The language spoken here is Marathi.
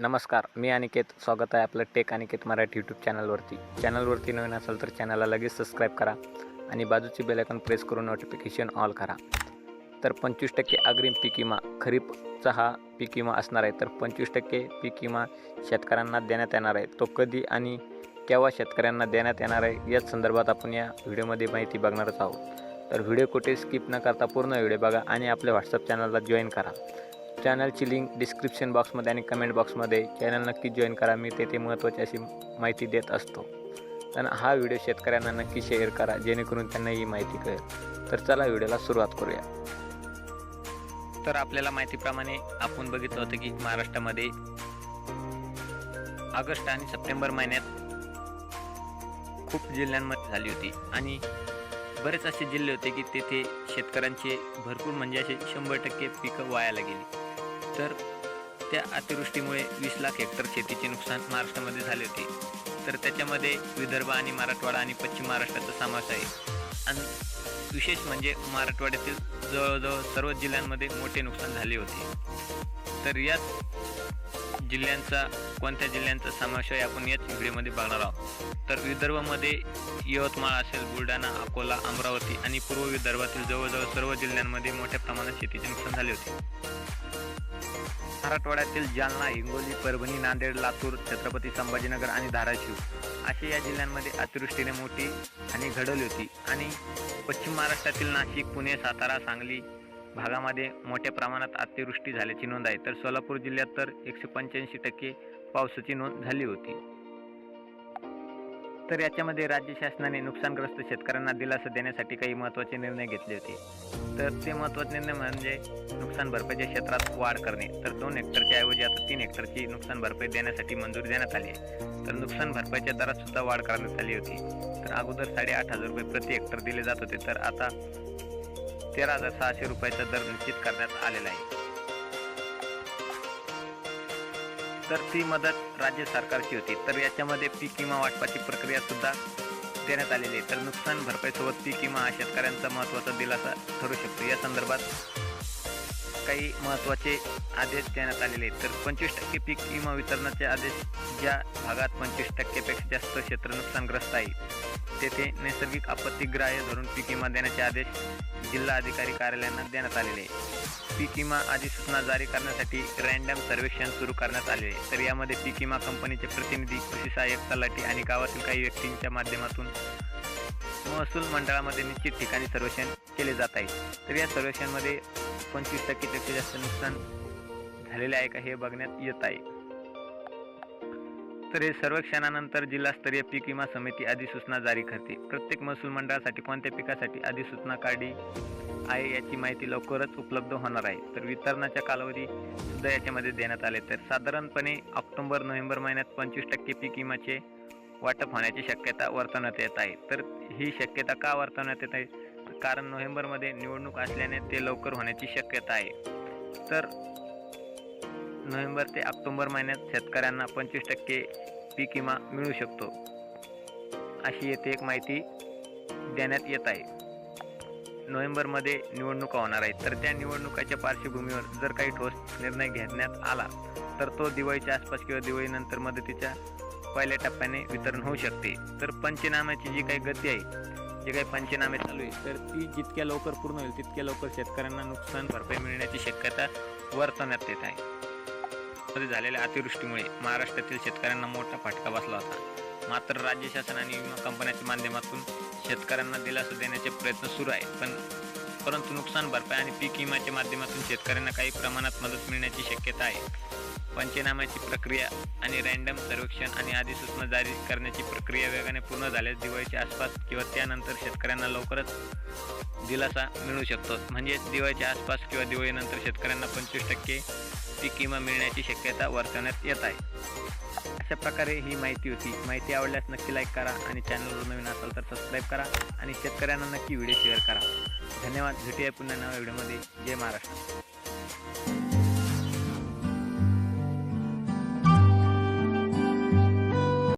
नमस्कार मी अनिकेत. स्वागत आहे आपलं टेक अनिकेत मराठी यूट्यूब चॅनलवरती चॅनलवरती नवीन असेल तर चॅनलला लगेच सबस्क्राईब करा आणि बाजूची बेलायकॉन प्रेस करून नोटिफिकेशन ऑल करा. तर पंचवीस टक्के अग्रिम पीक विमा खरीपचा हा पीक विमा असणार आहे. तर पंचवीस टक्के पीक विमा शेतकऱ्यांना देण्यात येणार आहे. तो कधी आणि केव्हा शेतकऱ्यांना देण्यात येणार आहे याच संदर्भात आपण या व्हिडिओमध्ये माहिती बघणारच आहोत. तर व्हिडिओ कुठे स्किप न करता पूर्ण व्हिडिओ बघा आणि आपल्या व्हॉट्सअप चॅनलला जॉईन करा. चॅनलची लिंक डिस्क्रिप्शन बॉक्समध्ये आणि कमेंट बॉक्समध्ये. चॅनल नक्की जॉईन करा. मी तेथे महत्त्वाची अशी माहिती देत असतो. तर हा व्हिडिओ शेतकऱ्यांना नक्की शेअर करा. जेणेकरून त्यांना ही माहिती कळेल. तर चला व्हिडिओला सुरुवात करूया. तर आपल्याला माहितीप्रमाणे आपण बघितलं होतं की महाराष्ट्रामध्ये ऑगस्ट आणि सप्टेंबर महिन्यात खूप जिल्ह्यांमध्ये झाली होती. आणि बरेच असे जिल्हे होते की तेथे शेतकऱ्यांचे भरपूर म्हणजे असे शंभर टक्के पिकं वायाला गेली. तर त्या अतिवृष्टीमुळे वीस लाख हेक्टर शेतीचे नुकसान महाराष्ट्रामध्ये झाले होते. तर त्याच्यामध्ये विदर्भ आणि मराठवाडा आणि पश्चिम महाराष्ट्राचा समावेश आहे. आणि विशेष म्हणजे मराठवाड्यातील जवळजवळ सर्व जिल्ह्यांमध्ये मोठे नुकसान झाले होते. तर याच जिल्ह्यांचा कोणत्या जिल्ह्यांचा समावेश आहे आपण याच व्हिडिओमध्ये बघणार आहोत. तर विदर्भामध्ये यवतमाळ असेल बुलढाणा अकोला अमरावती आणि पूर्व विदर्भातील जवळजवळ सर्व जिल्ह्यांमध्ये मोठ्या प्रमाणात शेतीचे नुकसान झाले होते. मराठवाड्यातील जालना हिंगोली परभणी नांदेड लातूर छत्रपती संभाजीनगर आणि धाराशिव असे या जिल्ह्यांमध्ये अतिवृष्टीने मोठी हानी घडवली होती. आणि पश्चिम महाराष्ट्रातील नाशिक पुणे सातारा सांगली भागामध्ये मोठ्या प्रमाणात अतिवृष्टी झाल्याची नोंद आहे. तर सोलापूर जिल्ह्यात तर एकशे पंच्याऐंशी टक्के पावसाची नोंद झाली होती. तर याच्यामध्ये राज्य शासनाने नुकसानग्रस्त शेतकऱ्यांना दिलासा देण्यासाठी काही महत्त्वाचे निर्णय घेतले होते. तर ते महत्त्वाचे निर्णय म्हणजे नुकसान भरपाईच्या क्षेत्रात वाढ करणे. तर दोन हेक्टरच्या ऐवजी आता तीन हेक्टरची नुकसान भरपाई देण्यासाठी मंजुरी देण्यात आली आहे. तर नुकसान भरपाईच्या दरात सुद्धा वाढ करण्यात आली होती. तर अगोदर साडेआठ हजार रुपये प्रति हेक्टर दिले जात होते. तर आता तेरा हजार सहाशे रुपयाचा दर निश्चित करण्यात आलेला आहे. तर ती मदत राज्य सरकारची होती. तर याच्यामध्ये पीक विमा वाटपाची प्रक्रिया सुद्धा देण्यात आलेली आहे. तर नुकसान भरपाईसोबत पीक विमा हा शेतकऱ्यांचा महत्त्वाचा दिलासा ठरू शकतो. या संदर्भात काही महत्त्वाचे आदेश देण्यात आलेले आहेत. तर पंचवीस टक्के पीक विमा वितरणाचे आदेश ज्या भागात पंचवीस टक्केपेक्षा जास्त क्षेत्र नुकसानग्रस्त आहे तेथे नैसर्गिक आपत्तीग्राह्य धरून पीक विमा देण्याचे आदेश जिल्हा अधिकारी कार्यालयांना देण्यात आलेले. पीक विमा अधिसूचना जारी करण्यासाठी रँडम सर्वेक्षण सुरू करण्यात आले. आहे तर यामध्ये पीक विमा कंपनीचे प्रतिनिधी कृषी सहाय्यक तलाठी आणि गावातील काही व्यक्तींच्या माध्यमातून महसूल मंडळामध्ये निश्चित ठिकाणी सर्वेक्षण केले जात आहे. तर या सर्वेक्षणमध्ये पंचवीस टक्केपेक्षा जास्त नुकसान झालेले आहे का हे बघण्यात येत आहे. तर हे सर्वेक्षणानंतर जिल्हास्तरीय पीक विमा समिती अधिसूचना जारी करते. प्रत्येक महसूल मंडळासाठी कोणत्या पिकासाठी अधिसूचना काढली आहे याची माहिती लवकरच उपलब्ध होणार आहे. तर वितरणाच्या कालावधी सुद्धा याच्यामध्ये देण्यात आले. तर साधारणपणे ऑक्टोबर नोव्हेंबर महिन्यात पंचवीस टक्के पीक विम्याचे वाटप होण्याची शक्यता वर्तवण्यात येत आहे. तर ही शक्यता का वर्तवण्यात येत आहे? कारण नोव्हेंबरमध्ये निवडणूक असल्याने ते लवकर होण्याची शक्यता आहे. तर नोव्हेंबर ते ऑक्टोंबर महिन्यात शेतकऱ्यांना पंचवीस टक्के पीक विमा मिळू शकतो. अशी येथे एक माहिती देण्यात येत आहे. नोव्हेंबरमध्ये निवडणुका होणार आहेत. तर त्या निवडणुकाच्या पार्श्वभूमीवर जर काही ठोस निर्णय घेण्यात आला तर तो दिवाळीच्या आसपास किंवा दिवाळीनंतर मदतीच्या पहिल्या टप्प्याने वितरण होऊ शकते. तर पंचनाम्याची जी काही गती आहे जे काही पंचनामे चालू आहे तर ती जितक्या लवकर पूर्ण होईल तितक्या लवकर शेतकऱ्यांना नुकसान भरपाई मिळण्याची शक्यता वर्तवण्यात येत आहे. मध्ये झालेल्या अतिवृष्टीमुळे महाराष्ट्रातील शेतकऱ्यांना मोठा फटका बसला होता. मात्र राज्य शासन आणि विमा कंपन्याच्या माध्यमातून शेतकऱ्यांना दिलासा देण्याचे प्रयत्न सुरू आहे पण परंतु नुकसान भरपाई आणि पीक विम्याच्या माध्यमातून शेतकऱ्यांना काही प्रमाणात मदत मिळण्याची शक्यता आहे. पंचनाम्याची प्रक्रिया आणि रँडम सर्वेक्षण आणि अधिसूचना जारी करण्याची प्रक्रिया वेगाने पूर्ण झाल्यास दिवाळीच्या आसपास किंवा त्यानंतर शेतकऱ्यांना लवकरच दिलासा मिळू शकतो. म्हणजेच दिवाळीच्या आसपास किंवा दिवाळीनंतर शेतकऱ्यांना पंचवीस टक्के पीक विमा मिळण्याची शक्यता वर्तवण्यात येत आहे? अशा प्रकारे ही माहिती होती. माहिती आवडल्यास नक्की लाईक करा आणि चॅनलवर नवीन असाल तर सबस्क्राईब करा आणि शेतकऱ्यांना नक्की व्हिडिओ शेअर करा. धन्यवाद. भेटूया पुन्हा नव्या व्हिडिओमध्ये जय महाराष्ट्र.